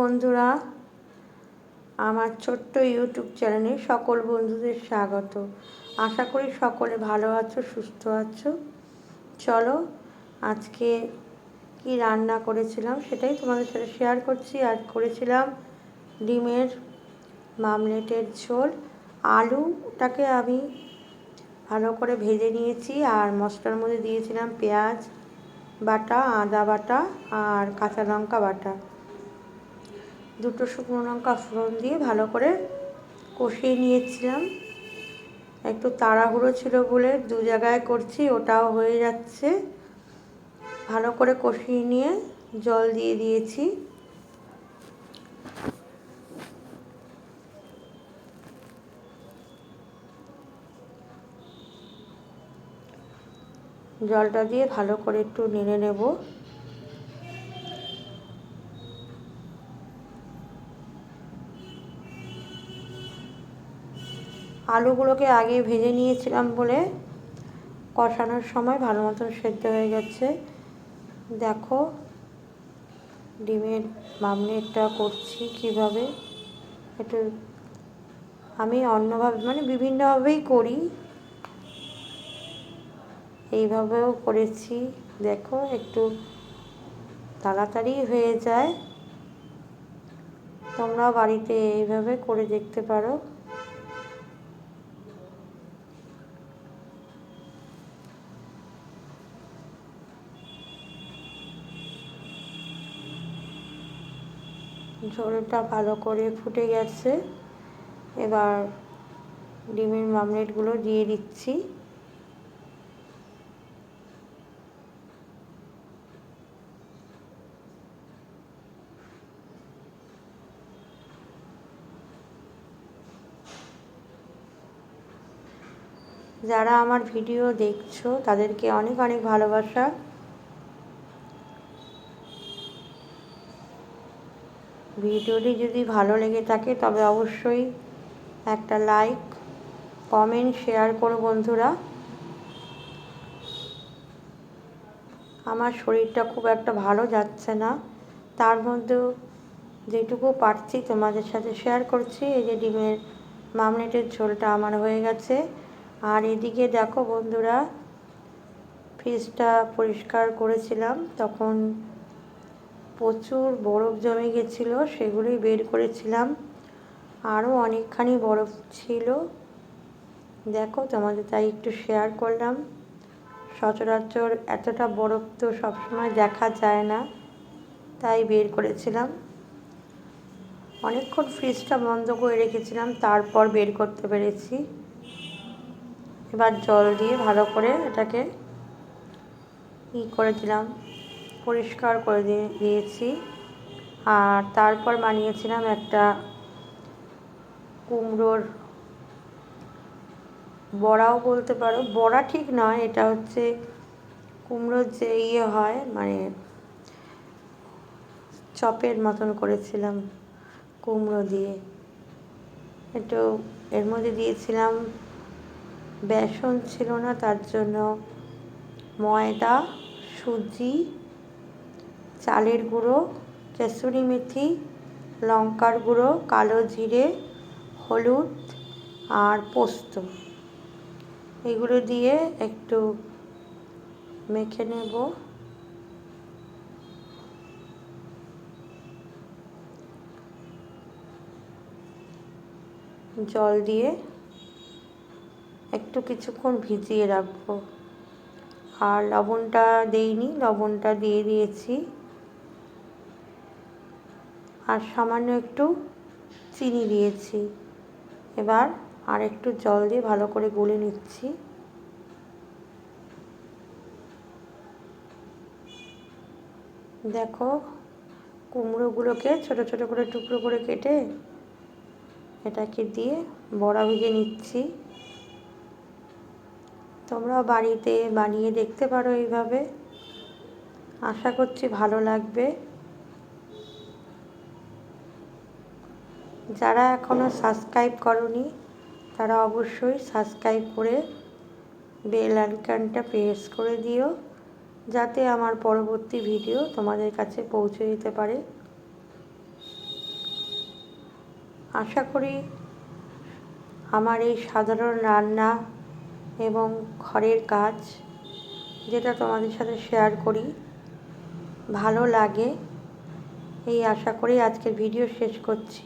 বন্ধুরা, আমার ছোট্ট ইউটিউব চ্যানেলে সকল বন্ধুদের স্বাগত। আশা করি সকলে ভালো আছো, সুস্থ আছো। চলো, আজকে কি রান্না করেছিলাম সেটাই তোমাদের সাথে শেয়ার করছি। আর করেছিলাম ডিমের মামলেটের ঝোল। আলুটাকে আমি ভালো করে ভেজে নিয়েছি আর মশলার মধ্যে দিয়েছিলাম পেঁয়াজ বাটা, আদা বাটা আর কাঁচা লঙ্কা বাটা। দুটো শুকনো লঙ্কা ফোড়ন দিয়ে ভালো করে কষিয়ে নিয়েছিলাম। একটু তাড়াহুড়ো ছিল বলে দু জায়গায় করছি, ওটাও হয়ে যাচ্ছে। ভালো করে কষিয়ে নিয়ে জল দিয়ে দিয়েছি। জলটা দিয়ে ভালো করে একটু নেড়ে নেব। আলুগুলোকে আগে ভেজে নিয়েছিলাম বলে কষানোর সময় ভালো মতন সেদ্ধ হয়ে গেছে। দেখো, ডিমের মামলেটটা করছি কীভাবে। একটু আমি অন্যভাবে মানে বিভিন্নভাবেই করি। এইভাবেও করেছি। দেখো, একটু তাড়াতাড়ি হয়ে যায়। তোমরা বাড়িতে এইভাবে করে দেখতে পারো। ঝোলটা ভালো করে ফুটে গেছে। এবার ডিমের মামলেটগুলো দিয়ে দিচ্ছি। যারা আমার ভিডিও দেখছ, তাদেরকে অনেক অনেক ভালোবাসা। ভিডিওটি যদি ভালো লেগে থাকে, তবে অবশ্যই একটা লাইক, কমেন্ট, শেয়ার করো বন্ধুরা। আমার শরীরটা খুব একটা ভালো যাচ্ছে না। তার মধ্যেও যেটুকু পারছি তোমাদের সাথে শেয়ার করছি, এই যে ডিমের মামলেটের ঝোলটা আমার হয়ে গেছে। আর এদিকে দেখো বন্ধুরা, ফ্রিজটা পরিষ্কার করেছিলাম, তখন প্রচুর বরফ জমে গেছিল, সেগুলোই বের করেছিলাম। আরও অনেকখানি বরফ ছিল। দেখো, তোমাদের তাই একটু শেয়ার করলাম। সচরাচর এতটা বরফ তো সবসময় দেখা যায় না, তাই বের করেছিলাম। অনেকক্ষণ ফ্রিজটা বন্ধ করে রেখেছিলাম, তারপর বের করতে পেরেছি। এবার জল দিয়ে ভালো করে এটাকে ই করে দিলাম পরিষ্কার করে দিয়ে দিয়েছি। আর তারপর বানিয়েছিলাম একটা কুমড়োর বড়াও বলতে পারো। বড়া ঠিক নয়, এটা হচ্ছে কুমড়োর যে ইয়ে হয় মানে চপের মতন করেছিলাম কুমড়ো দিয়ে। একটু এর মধ্যে দিয়েছিলাম বেসন ছিল না, তার জন্য ময়দা, সুজি চালের গুঁড়ো কেসুরি মেথি, লঙ্কার গুঁড়ো, কালো জিরে, হলুদ আর পোস্ত। এগুলো দিয়ে একটু মেখে নেব। জল দিয়ে একটু কিছুক্ষণ ভিজিয়ে রাখব। আর লবণটা দেইনি, লবণটা দিয়ে দিয়েছি। আর সামান্য একটু চিনি দিয়েছি। এবার আর একটু জল দিয়ে ভালো করে গুলে নিচ্ছি। দেখো কুমড়োগুলোকে ছোট ছোট করে টুকরো করে কেটে এটাকে দিয়ে বড়া ভেজে নিচ্ছি। তোমরা বাড়িতে বানিয়ে দেখতে পারো এইভাবে। আশা করছি ভালো লাগবে। যারা এখনও সাবস্ক্রাইব করনি, তারা অবশ্যই সাবস্ক্রাইব করে বেল আইকনটা প্রেস করে দিও, যাতে আমার পরবর্তী ভিডিও তোমাদের কাছে পৌঁছে দিতে পারে। আশা করি আমার এই সাধারণ রান্না এবং ঘরের কাজ যেটা তোমাদের সাথে শেয়ার করি, ভালো লাগে। এই আশা করি আজকের ভিডিও শেষ করছি।